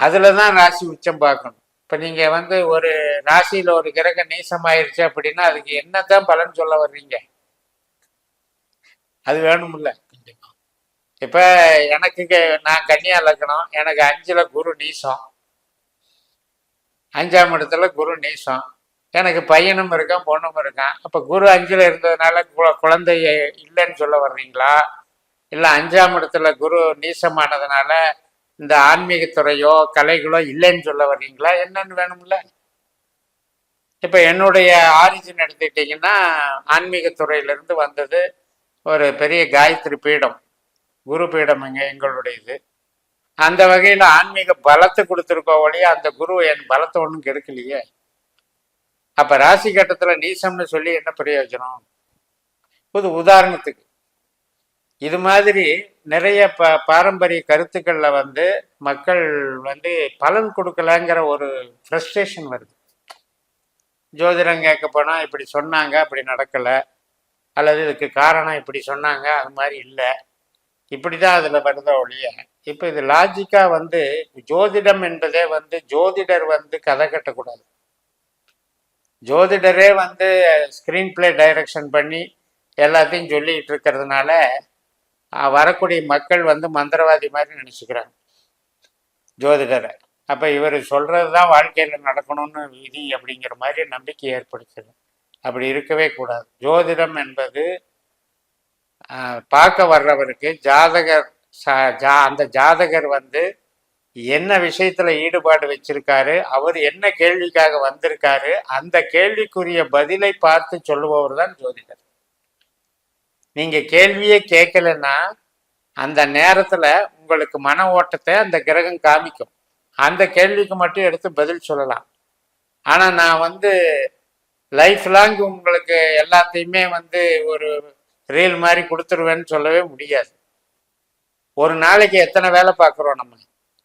அதில் தான் ராசி உச்சம் பார்க்கணும். இப்போ நீங்கள் வந்து ஒரு ராசியில் ஒரு கிரக நீசமாயிருச்சு அப்படின்னா அதுக்கு என்னதான் பலன் சொல்ல வர்றீங்க? அது வேணும்ல. இப்போ எனக்கு நான் கன்னியா லக்னம் எனக்கு அஞ்சுல குரு நீசம். அஞ்சாம் இடத்துல குரு நீசம். எனக்கு பையனும் இருக்கான் பொண்ணும் இருக்கான். அப்போ குரு அஞ்சுல இருந்ததுனால கு- குழந்தை இல்லைன்னு சொல்ல வர்றீங்களா? இல்லை அஞ்சாம் இடத்துல குரு நீசமானதுனால இந்த ஆன்மீகத்துறையோ கலைகளோ இல்லைன்னு சொல்ல வர்றீங்களா? என்னன்னு வேணும்ல? இப்போ என்னுடைய ஆரிஜின் எடுத்துக்கிட்டிங்கன்னா ஆன்மீகத்துறையிலேருந்து வந்தது ஒரு பெரிய காயத்ரி பீடம். குரு பீடம் இங்கே எங்களுடையது. அந்த வகையில் ஆன்மீக பலத்தை கொடுத்துருக்கோ ஒழிய அந்த குரு என் பலத்தை ஒன்றும் கெடுக்கலையே. அப்போ ராசி கட்டத்தில் நீசம்னு சொல்லி என்ன பிரயோஜனம்? புது உதாரணத்துக்கு. இது மாதிரி நிறைய ப பாரம்பரிய கருத்துக்களில் வந்து மக்கள் வந்து பலன் கொடுக்கலங்கிற ஒரு ஃப்ரஸ்ட்ரேஷன் வருது. ஜோதிடம் கேட்க போனால் இப்படி சொன்னாங்க அப்படி நடக்கலை. அல்லது இதுக்கு காரணம் இப்படி சொன்னாங்க அது மாதிரி இல்லை. இப்படி தான் அதில் வருத ஒழிய இப்போ இது லாஜிக்காக வந்து ஜோதிடம் என்பதே வந்து ஜோதிடர் வந்து கதை கட்டக்கூடாது. ஜோதிடரே வந்து ஸ்க்ரீன் பிளே டைரக்ஷன் பண்ணி எல்லாத்தையும் சொல்லிகிட்டு இருக்கிறதுனால வரக்கூடிய மக்கள் வந்து மந்திரவாதி மாதிரி நினச்சிக்கிறாங்க. ஜோதிடரை. அப்போ இவர் சொல்கிறது தான் வாழ்க்கையில் நடக்கணும்னு விதி அப்படிங்கிற மாதிரி நம்பிக்கை ஏற்படுத்துது. அப்படி இருக்கவே கூடாது. ஜோதிடம் என்பது ஆஹ், பார்க்க வர்றவருக்கு ஜாதகர் சா ஜா- அந்த ஜாதகர் வந்து என்ன விஷயத்துல ஈடுபாடு வச்சிருக்காரு அவர் என்ன கேள்விக்காக வந்திருக்காரு அந்த கேள்விக்குரிய பதிலை பார்த்து சொல்லுபவர் தான் ஜோதிடர். நீங்க கேள்வியே கேட்கலன்னா அந்த நேரத்துல உங்களுக்கு மன ஓட்டத்தை அந்த கிரகம் காமிக்கும். அந்த கேள்விக்கு மட்டும் எடுத்து பதில் சொல்லலாம். ஆனா நான் வந்து லைஃப் லாங் உங்களுக்கு எல்லாத்தையுமே வந்து ஒரு ரீல் மாதிரி கொடுத்துருவேன்னு சொல்லவே முடியாது. ஒரு நாளைக்கு எத்தனை வேலை பார்க்குறோம் நம்ம?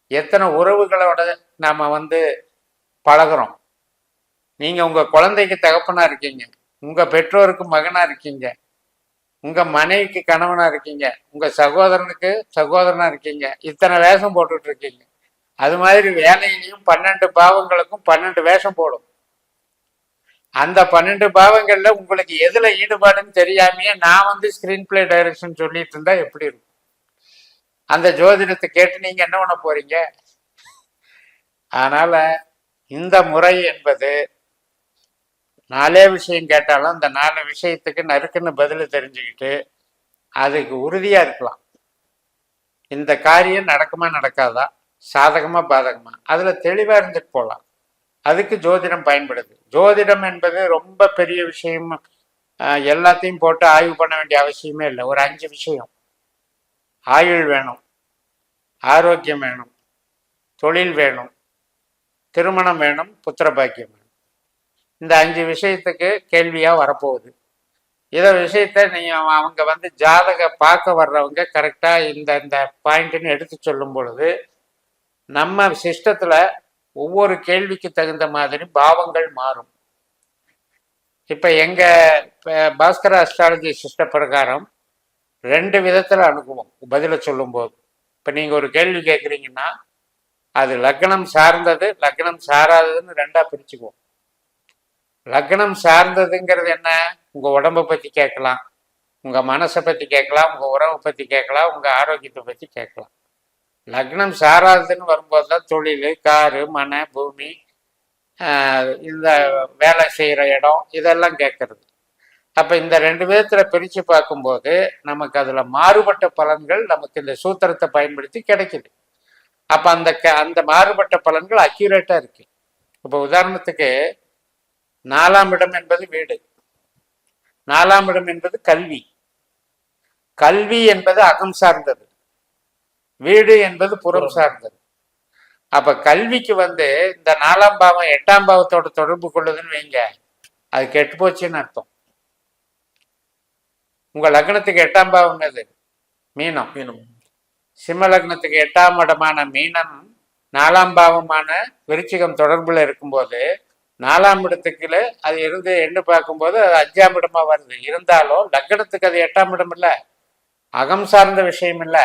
எத்தனை உறவுகளோட நாம வந்து பழகுறோம்? நீங்கள் உங்கள் குழந்தைக்கு தகப்பனாக இருக்கீங்க. உங்கள் பெற்றோருக்கு மகனாக இருக்கீங்க. உங்க மனைவிக்கு கணவனா இருக்கீங்க. உங்க சகோதரனுக்கு சகோதரனா இருக்கீங்க. இத்தனை வேஷம் போட்டுட்டு இருக்கீங்க. அது மாதிரி வேலையிலையும் பன்னெண்டு பாவங்களுக்கும் பன்னெண்டு வேஷம் போடும். அந்த பன்னெண்டு பாவங்கள்ல உங்களுக்கு எதுல ஈடுபாடுன்னு தெரியாமையே நான் வந்து ஸ்கிரீன் பிளே டைரக்ஷன் சொல்லிட்டு இருந்தா எப்படி இருக்கும்? அந்த ஜோதிடத்தை கேட்டு நீங்க என்ன பண்ண போறீங்க? அதனால இந்த முறை என்பது நாலே விஷயம் கேட்டாலும் அந்த நாலு விஷயத்துக்கு நறுக்குன்னு பதில் தெரிஞ்சுக்கிட்டு அதுக்கு உறுதியா இருக்கலாம். இந்த காரியம் நடக்குமா நடக்காதா? சாதகமா பாதகமா? அதுல தெளிவா இருந்துட்டு போகலாம் அதுக்கு ஜோதிடம் பயன்படுது. ஜோதிடம் என்பது ரொம்ப பெரிய விஷயம். எல்லாத்தையும் போட்டு ஆய்வு பண்ண வேண்டிய அவசியமே இல்லை. ஒரு அஞ்சு விஷயம். ஆயுள் வேணும். ஆரோக்கியம் வேணும். தொழில் வேணும். திருமணம் வேணும். புத்திர பாக்கியம் வேணும். இந்த அஞ்சு விஷயத்துக்கு கேள்வியா வரப்போகுது. இதை விஷயத்த நீங்க அவங்க வந்து ஜாதக பார்க்க வர்றவங்க கரெக்டா இந்த இந்த பாயிண்ட்னு எடுத்து சொல்லும் பொழுது நம்ம சிஸ்டத்துல ஒவ்வொரு கேள்விக்கு தகுந்த மாதிரி பாவங்கள் மாறும். இப்ப எங்க பாஸ்கர அஸ்ட்ராலஜி சிஸ்ட பிரகாரம் ரெண்டு விதத்துல அணுகுவோம். பதில சொல்லும்போது. இப்ப நீங்க ஒரு கேள்வி கேட்குறீங்கன்னா அது லக்னம் சார்ந்தது லக்னம் சாராததுன்னு ரெண்டா பிரிச்சுக்குவோம். லக்னம் சார்ந்ததுங்கிறது என்ன? உங்க உடம்ப பத்தி கேட்கலாம். உங்க மனசை பத்தி கேட்கலாம். உங்க உறவை பத்தி கேட்கலாம். உங்க ஆரோக்கியத்தை பத்தி கேட்கலாம். லக்னம் சாராததுன்னு வரும்போது தான் தொழில் காரு மனை பூமி இந்த வேலை செய்கிற இடம் இதெல்லாம் கேட்கறது. அப்போ இந்த ரெண்டு விதத்தில் பிரித்து பார்க்கும்போது நமக்கு அதில் மாறுபட்ட பலன்கள் நமக்கு இந்த சூத்திரத்தை பயன்படுத்தி கிடைக்குது. அப்போ அந்த க அந்த மாறுபட்ட பலன்கள் அக்யூரேட்டாக இருக்கு. இப்போ உதாரணத்துக்கு நாலாம் இடம் என்பது வீடு. நாலாம் இடம் என்பது கல்வி. கல்வி என்பது அகம் சார்ந்தது. வீடு என்பது புறம் சார்ந்தது. அப்ப கல்விக்கு வந்து இந்த நாலாம் பாவம் எட்டாம் பாவத்தோட தொடர்பு கொள்ளுதுன்னு வைங்க. அது கெட்டு போச்சுன்னு அர்த்தம். உங்க லக்னத்துக்கு எட்டாம் பாவம் எது? மீனம். வேணும் சிம்ம லக்னத்துக்கு எட்டாம் இடமான மீனம் நாலாம் பாவமான விருச்சிகம் தொடர்புல இருக்கும்போது நாலாம் இடத்துக்குள்ள அது இருந்து எண்ணு பார்க்கும்போது அது அஞ்சாம் இடமா வருது. இருந்தாலும் லக்கணத்துக்கு அது எட்டாம் இடம் இல்லை. அகம் சார்ந்த விஷயம் இல்ல.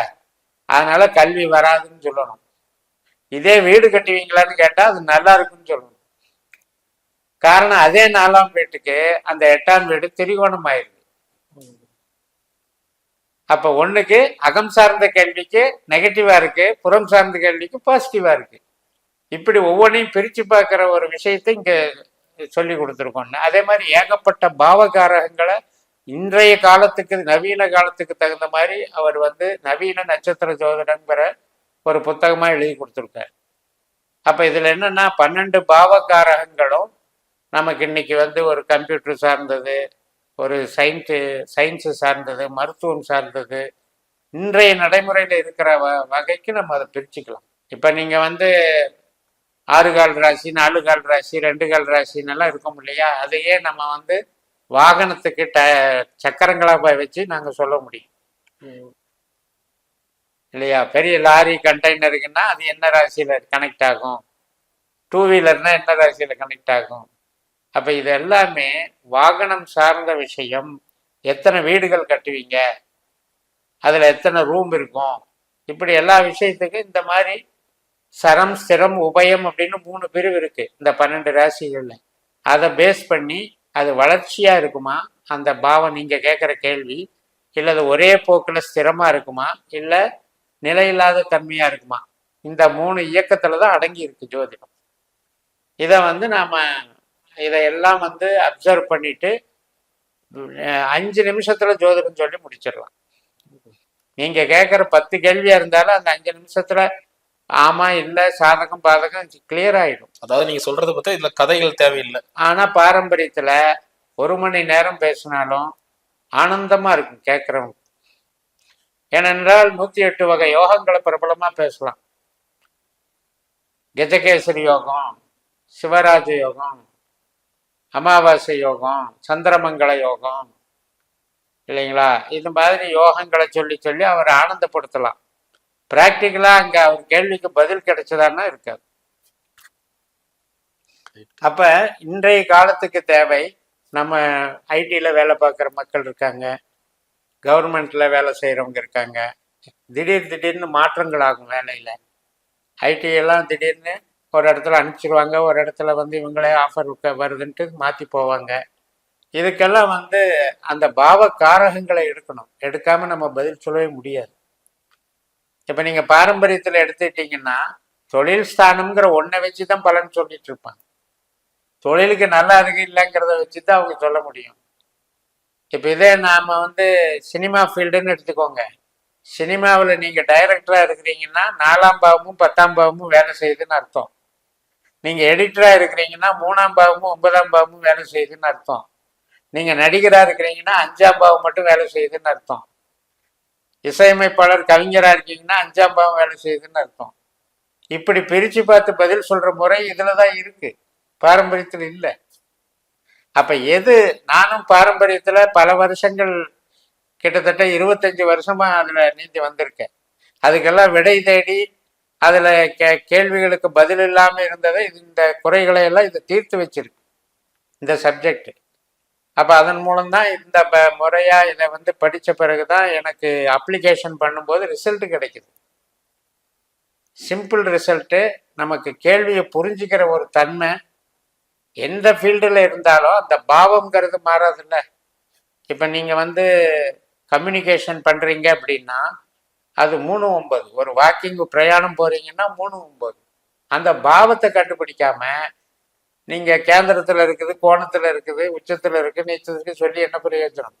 அதனால கல்வி வராதுன்னு சொல்லணும். இதே வீடு கட்டுவீங்களான்னு கேட்டால் அது நல்லா இருக்குன்னு சொல்லணும். காரணம் அதே நாலாம் வீட்டுக்கு அந்த எட்டாம் வீடு திரிகோணம் ஆயிருது அப்ப ஒண்ணுக்கு அகம் சார்ந்த கேள்விக்கு நெகட்டிவா இருக்கு புறம் சார்ந்த கேள்விக்கு பாசிட்டிவா இருக்கு. இப்படி ஒவ்வொன்றையும் பிரித்து பார்க்குற ஒரு விஷயத்தை இங்கே சொல்லி கொடுத்துருக்கோம். அதே மாதிரி ஏகப்பட்ட பாவகாரகங்களை இன்றைய காலத்துக்கு நவீன காலத்துக்கு தகுந்த மாதிரி அவர் வந்து நவீன நட்சத்திர ஜோதிடங்கிற ஒரு புத்தகமாக எழுதி கொடுத்துருக்காரு. அப்போ இதில் என்னன்னா பன்னெண்டு பாவகாரகங்களும் நமக்கு இன்னைக்கு வந்து ஒரு கம்ப்யூட்டர் சார்ந்தது ஒரு சயின்ஸு சயின்ஸு சார்ந்தது மருத்துவம் சார்ந்தது. இன்றைய நடைமுறையில் இருக்கிற வ வகைக்கு நம்ம அதை பிரிச்சுக்கலாம். இப்போ நீங்கள் வந்து ஆறு கால் ராசி நாலு கால் ராசி ரெண்டு கால் ராசின்னெல்லாம் இருக்கும் இல்லையா? அதையே நம்ம வந்து வாகனத்துக்கு ட சக்கரங்களாக வச்சு நாங்கள் சொல்ல முடியும். இல்லையா? பெரிய லாரி கண்டெய்னருக்குன்னா அது என்ன ராசியில் கனெக்ட் ஆகும்? டூ வீலர்னா என்ன ராசியில் கனெக்ட் ஆகும்? அப்போ இது எல்லாமே வாகனம் சார்ந்த விஷயம். எத்தனை வீடுகள் கட்டுவீங்க? அதில் எத்தனை ரூம் இருக்கும்? இப்படி எல்லா விஷயத்துக்கும் இந்த மாதிரி சரம் ஸ்திரம் உபயம் அப்படின்னு மூணு பிரிவு இருக்கு இந்த பன்னெண்டு ராசிகள்ல. அதை பேஸ் பண்ணி அது வளர்ச்சியா இருக்குமா? அந்த பாவம் நீங்க கேட்குற கேள்வி. இல்லை அது ஒரே போக்கில் ஸ்திரமா இருக்குமா? இல்லை நிலையில்லாத தன்மையா இருக்குமா? இந்த மூணு இயக்கத்துல தான் அடங்கி இருக்கு ஜோதிடம். இதை வந்து நாம இதையெல்லாம் வந்து அப்சர்வ் பண்ணிட்டு அஞ்சு நிமிஷத்துல ஜோதிடம் சொல்லி முடிச்சிடலாம். நீங்க கேட்குற பத்து கேள்வியா இருந்தாலும் அந்த அஞ்சு நிமிஷத்துல ஆமா இல்ல சாதகம் பாதகம் கிளியர் ஆயிடும். அதாவது நீங்க சொல்றத பார்த்தா இதுல கதைகள் தேவையில்லை. ஆனா பாரம்பரியத்துல ஒரு மணி நேரம் பேசினாலும் ஆனந்தமா இருக்கும் கேட்கறவங்க ஏனென்றால் நூத்தி எட்டு வகை யோகங்களை பிரபலமா பேசலாம். கஜகேசரி யோகம் சிவராஜ யோகம் அமாவாசை யோகம் சந்திரமங்கல யோகம் இல்லைங்களா? இது மாதிரி யோகங்களை சொல்லி சொல்லி அவர் ஆனந்தப்படுத்தலாம். பிராக்டிக்கலா அங்க அவர் கேள்விக்கு பதில் கிடைச்சதான்னா இருக்காது. அப்ப இன்றைய காலத்துக்கு தேவை நம்ம ஐடில வேலை பார்க்குற மக்கள் இருக்காங்க கவர்மெண்ட்ல வேலை செய்கிறவங்க இருக்காங்க திடீர் திடீர்னு மாற்றங்கள் ஆகும் வேலையில. ஐடி எல்லாம் திடீர்னு ஒரு இடத்துல அனுப்பிச்சிருவாங்க ஒரு இடத்துல வந்து இவங்களே ஆஃபர் வருதுன்ட்டு மாற்றி போவாங்க. இதுக்கெல்லாம் வந்து அந்த பாவ காரகங்களை எடுக்கணும். எடுக்காம நம்ம பதில் சொல்லவே முடியாது. இப்போ நீங்கள் பாரம்பரியத்தில் எடுத்துக்கிட்டீங்கன்னா தொழில் ஸ்தானம்ங்கிற ஒன்றை வச்சு தான் பலன் சொல்லிட்டு இருப்பாங்க. தொழிலுக்கு நல்லா இருக்கு இல்லைங்கிறத வச்சு தான் அவங்க சொல்ல முடியும். இப்போ இதே நாம் வந்து சினிமா ஃபீல்டுன்னு எடுத்துக்கோங்க. சினிமாவில் நீங்கள் டைரக்டராக இருக்கிறீங்கன்னா நாலாம் பாவமும் பத்தாம் பாவமும் வேலை செய்யுதுன்னு அர்த்தம். நீங்கள் எடிட்டராக இருக்கிறீங்கன்னா மூணாம் பாவமும் ஒன்பதாம் பாவமும் வேலை செய்யுதுன்னு அர்த்தம். நீங்கள் நடிகராக இருக்கிறீங்கன்னா அஞ்சாம் பாவம் மட்டும் வேலை செய்யுதுன்னு அர்த்தம். இசையமைப்பாளர் கவிஞராக இருக்கீங்கன்னா அஞ்சாம் பாவம் வேலை செய்யுதுன்னு அர்த்தம். இப்படி பிரித்து பார்த்து பதில் சொல்கிற முறை இதில் தான் இருக்குது பாரம்பரியத்தில் இல்லை. அப்போ எது நானும் பாரம்பரியத்தில் பல வருஷங்கள் கிட்டத்தட்ட இருபத்தஞ்சி வருஷமாக அதில் நீந்தி வந்திருக்கேன். அதுக்கெல்லாம் விடை தேடி அதில் கே கேள்விகளுக்கு பதில் இல்லாமல் இருந்ததை இந்த குறைகளை எல்லாம் இதை தீர்த்து வச்சிருக்கு. இந்த சப்ஜெக்ட். அப்போ அதன் மூலம்தான் இந்த ப- இதை வந்து படித்த பிறகு தான் எனக்கு அப்ளிகேஷன் பண்ணும்போது ரிசல்ட் கிடைக்குது. சிம்பிள் ரிசல்ட்டு நமக்கு கேள்வியை புரிஞ்சுக்கிற ஒரு தன்மை எந்த ஃபீல்டில் இருந்தாலும் அந்த பாவம்ங்கிறது மாறாதுல்ல. இப்போ நீங்கள் வந்து கம்யூனிகேஷன் பண்ணுறீங்க அப்படின்னா அது மூணு ஒம்பது ஒரு வாக்கிங் பிரயாணம் போகிறீங்கன்னா மூணு ஒம்பது அந்த பாவத்தை கண்டுபிடிக்காமல் நீங்கள் கேந்திரத்தில் இருக்குது கோணத்தில் இருக்குது உச்சத்தில் இருக்குது நீச்சத்துக்கு சொல்லி என்ன பிரயோஜனம்?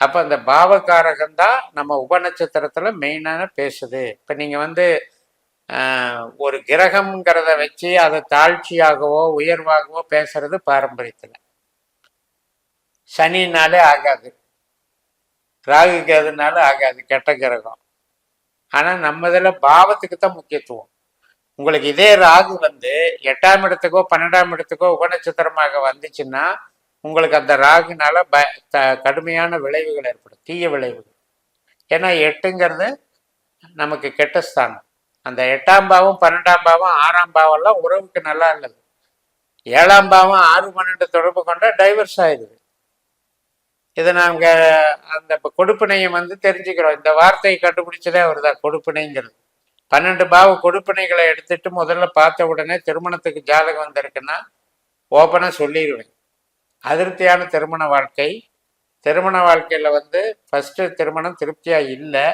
அப்போ அந்த பாவகாரகம் தான் நம்ம உபநட்சத்திரத்தில் மெயினான பேசுது. இப்போ நீங்கள் வந்து ஒரு கிரகம்ங்கிறத வச்சு அதை தாழ்ச்சியாகவோ உயர்வாகவோ பேசுறது பாரம்பரியத்தில். சனினாலே ஆகாது. ராகு கேதுனாலும் ஆகாது கெட்ட கிரகம். ஆனால் நம்ம இதில் பாவத்துக்கு தான் முக்கியத்துவம். உங்களுக்கு இதே ராகு வந்து எட்டாம் இடத்துக்கோ பன்னெண்டாம் இடத்துக்கோ உபநட்சத்திரமாக வந்துச்சுன்னா உங்களுக்கு அந்த ராகுனால ப த- கடுமையான விளைவுகள் ஏற்படும் தீய விளைவுகள். ஏன்னா எட்டுங்கிறது நமக்கு கெட்ட ஸ்தானம். அந்த எட்டாம் பாவம் பன்னெண்டாம் பாவம் ஆறாம் பாவம்லாம் உறவுக்கு நல்லா இல்லது. ஏழாம் பாவம் ஆறு பன்னெண்டு தொடர்பு கொண்டா டைவர்ஸ் ஆயிடுது. இதை நாங்கள் அந்த இப்போ கொடுப்பினையை வந்து தெரிஞ்சுக்கிறோம். இந்த வார்த்தையை கண்டுபிடிச்சதே அவர் தான் கொடுப்பினைங்கிறது. பன்னெண்டு பாவ கொடுப்பனைகளை எடுத்துட்டு முதல்ல பார்த்த உடனே திருமணத்துக்கு ஜாதகம் வந்திருக்குன்னா ஓப்பனாக சொல்லிடுவேன் அதிருப்தியான திருமண வாழ்க்கை. திருமண வாழ்க்கையில் வந்து ஃபஸ்ட்டு திருமணம் திருப்தியாக இல்லை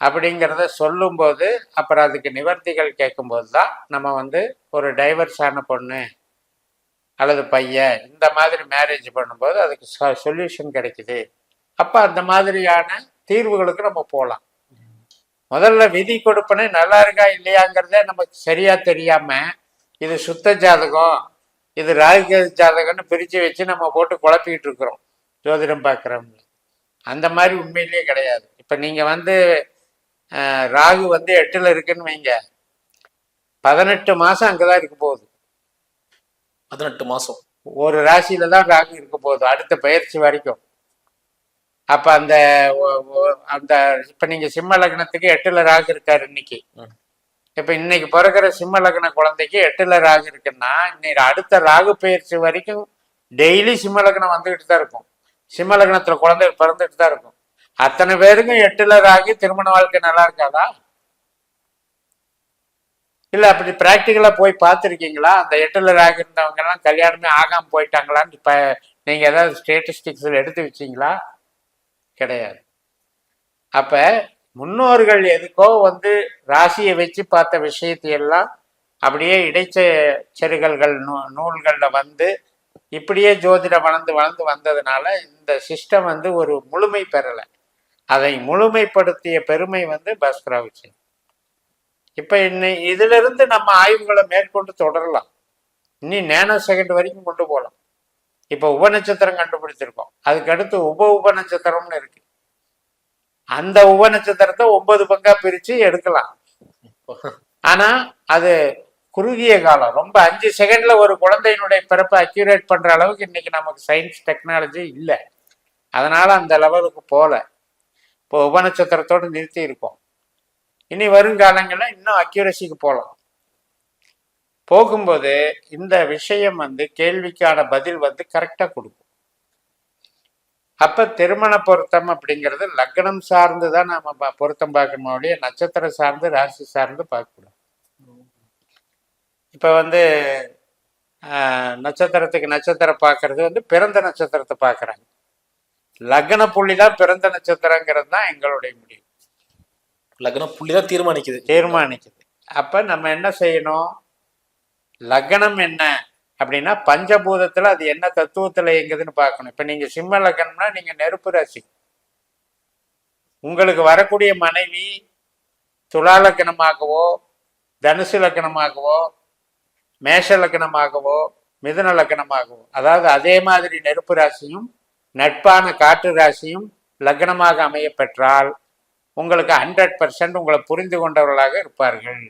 அப்படிங்கிறத சொல்லும்போது அப்புறம் அதுக்கு நிவர்த்திகள் கேட்கும்போது தான் நம்ம வந்து ஒரு டைவர்ஸான பொண்ணு அல்லது பையன் இந்த மாதிரி மேரேஜ் பண்ணும்போது அதுக்கு சொல்யூஷன் கிடைக்குது. அப்போ அந்த மாதிரியான தீர்வுகளுக்கு நம்ம போகலாம். முதல்ல விதி கொடுப்பனே நல்லா இருக்கா இல்லையாங்கிறதே நமக்கு சரியா தெரியாம இது சுத்த ஜாதகம் இது ராகு ஜாதகம்னு பிரித்து வச்சு நம்ம போட்டு குழப்பிக்கிட்டு இருக்கிறோம். ஜோதிடம் பார்க்குறவங்க. அந்த மாதிரி உண்மையிலேயே கிடையாது. இப்போ நீங்கள் வந்து ராகு வந்து எட்டில் இருக்குன்னு வைங்க. பதினெட்டு மாதம் அங்கே தான் இருக்க போகுது. பதினெட்டு மாசம். ஒரு ராசியில தான் ராகு இருக்க போகுது. அடுத்த பயிற்சி வரைக்கும். அப்ப அந்த அந்த இப்ப நீங்க சிம்ம லக்னத்துக்கு எட்டுல ராகு இருக்காரு இன்னைக்கு. இப்ப இன்னைக்கு பிறக்கிற சிம்ம லக்ன குழந்தைக்கு எட்டுல ராகு இருக்குன்னா இன்னைக்கு அடுத்த ராகு பயிற்சி வரைக்கும் டெய்லி சிம்ம லக்னம் வந்துகிட்டு தான் இருக்கும். சிம்ம லக்னத்துல குழந்தை பிறந்துட்டு தான் இருக்கும். அத்தனை பேருக்கும் எட்டுல ராகு திருமண வாழ்க்கை நல்லா இருக்காதா? இல்ல அப்படி பிராக்டிக்கலா போய் பார்த்துருக்கீங்களா? அந்த எட்டுல ராகு இருந்தவங்க எல்லாம் கல்யாணமே ஆகாம போயிட்டாங்களான்னு இப்ப நீங்க ஏதாவது ஸ்டேட்டிஸ்டிக்ஸ்ல எடுத்து வச்சீங்களா? கிடையாது. அப்ப முன்னோர்கள் எதுக்கோ வந்து ராசியை வச்சு பார்த்த விஷயத்தையெல்லாம் அப்படியே இடைச்ச செருகல்கள் நூ நூல்களில் வந்து இப்படியே ஜோதிடம் வளர்ந்து வளர்ந்து வந்ததுனால இந்த சிஸ்டம் வந்து ஒரு முழுமை பெறலை. அதை முழுமைப்படுத்திய பெருமை வந்து பாஸ்கராவுச்சு இப்போ இன்னை இதிலிருந்து நம்ம ஆய்வுகளை மேற்கொண்டு தொடரலாம். இனி நேனோ செகண்ட் வரைக்கும் கொண்டு போகலாம். இப்போ உபநட்சத்திரம் கண்டுபிடிச்சிருக்கோம். அதுக்கு அடுத்து உப உபநட்சத்திரம்னு இருக்கு. அந்த உபநட்சத்திரத்தை ஒன்பது பங்கா பிரிச்சு எடுக்கலாம். ஆனா அது குறுகிய காலம். ரொம்ப அஞ்சு செகண்ட்ல ஒரு குழந்தையினுடைய பிறப்பை அக்யூரேட் பண்ற அளவுக்கு இன்னைக்கு நமக்கு சயின்ஸ் டெக்னாலஜி இல்லை. அதனால அந்த லெவலுக்கு போல. இப்போ உபநட்சத்திரத்தோடு நிறுத்தி இருக்கோம் இனி வருங்காலங்களில் இன்னும் அக்யூரசிக்கு போகலாம் போகும்போது இந்த விஷயம் வந்து கேள்விக்கான பதில் வந்து கரெக்டாக கொடுக்கும். அப்ப திருமண பொருத்தம் அப்படிங்கிறது லக்னம் சார்ந்து தான் நாம பொருத்தம் பார்க்கணும் ஒழிய நட்சத்திரம் சார்ந்து ராசி சார்ந்து பார்க்கக்கூடாது. இப்ப வந்து நட்சத்திரத்துக்கு நட்சத்திரம் பார்க்கறது வந்து பிறந்த நட்சத்திரத்தை பார்க்கறாங்க. லக்ன புள்ளி தான் பிறந்த நட்சத்திரங்கிறது தான் எங்களுடைய முடிவு. லக்னம் புள்ளிதான் தீர்மானிக்குது. தீர்மானிக்குது. அப்ப நம்ம என்ன செய்யணும்? லக்னம் என்ன? அப்படின்னா பஞ்சபூதத்தில் அது என்ன தத்துவத்தில் இயங்குதுன்னு பார்க்கணும். இப்போ நீங்கள் சிம்ம லக்னம்னா நீங்கள் நெருப்பு ராசி. உங்களுக்கு வரக்கூடிய மனைவி துலா லக்னமாகவோ தனுசு லக்னமாகவோ மேஷ லக்னமாகவோ மிதுன லக்னமாகவோ அதாவது அதே மாதிரி நெருப்பு ராசியும் நட்பான காற்று ராசியும் லக்னமாக அமைய பெற்றால் உங்களுக்கு ஹண்ட்ரட் பர்சன்ட் உங்களை புரிந்து கொண்டவர்களாக இருப்பார்கள்.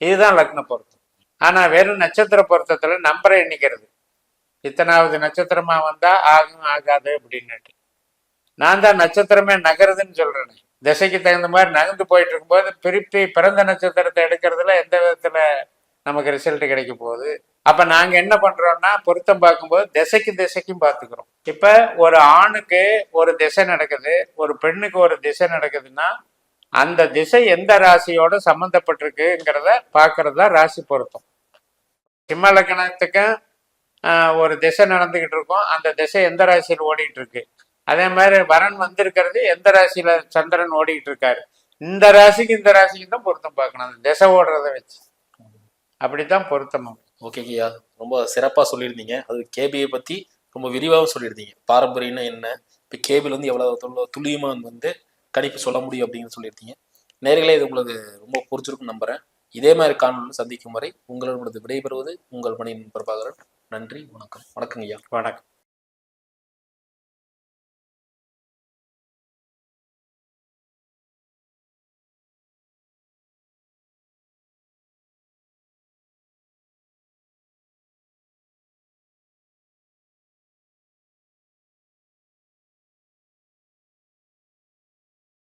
இதுதான் லக்ன பொருத்தம் ஆனா வெறும் நட்சத்திர பொருத்தத்துல நம்பரை எண்ணிக்கிறது. இத்தனாவது நட்சத்திரமா வந்தா ஆகும் ஆகாது அப்படின்னுட்டு. நான் தான் நட்சத்திரமே நகருதுன்னு சொல்றேன். திசைக்கு தகுந்த மாதிரி நகர்ந்து போயிட்டு இருக்கும்போது பிரிப்பி பிறந்த நட்சத்திரத்தை எடுக்கிறதுல எந்த விதத்துல நமக்கு ரிசல்ட் கிடைக்க போகுது? அப்ப நாங்க என்ன பண்றோம்னா பொருத்தம் பார்க்கும்போது திசைக்கு திசைக்கும் பார்த்துக்கிறோம். இப்ப ஒரு ஆணுக்கு ஒரு திசை நடக்குது ஒரு பெண்ணுக்கு ஒரு திசை நடக்குதுன்னா அந்த திசை எந்த ராசியோட சம்மந்தப்பட்டிருக்குங்கிறத பார்க்கறது தான் ராசி பொருத்தம். சிம்ம ஒரு திசை நடந்துகிட்டு இருக்கும். அந்த திசை எந்த ராசியில் ஓடிட்டு இருக்கு அதே மாதிரி வரன் வந்திருக்கிறது எந்த ராசியில சந்திரன் ஓடிட்டு இருக்காரு இந்த ராசிக்கு இந்த ராசிக்கு தான் பொருத்தம் பார்க்கணும். அந்த திசை ஓடுறத வச்சு. அப்படித்தான் பொருத்தம் ஓகே ஐயா ரொம்ப சிறப்பா சொல்லியிருந்தீங்க. அது கேபியை பத்தி ரொம்ப விரிவாகவும் சொல்லியிருந்தீங்க. பாரம்பரியம்னா என்ன இப்போ கேபிள் வந்து எவ்வளவு துல்லியமாக வந்து கணிப்பு சொல்ல முடியும் அப்படின்னு சொல்லியிருந்தீங்க. நேர்களே இது உங்களுக்கு ரொம்ப புரிஞ்சிருக்கும் நம்புறேன். இதே மாதிரி காணொலியில் சந்திக்கும் வரை உங்களிடமிருந்து விடைபெறுவது உங்கள் பணியின் பிரபாகரன். நன்றி வணக்கம். வணக்கம் ஐயா வணக்கம்.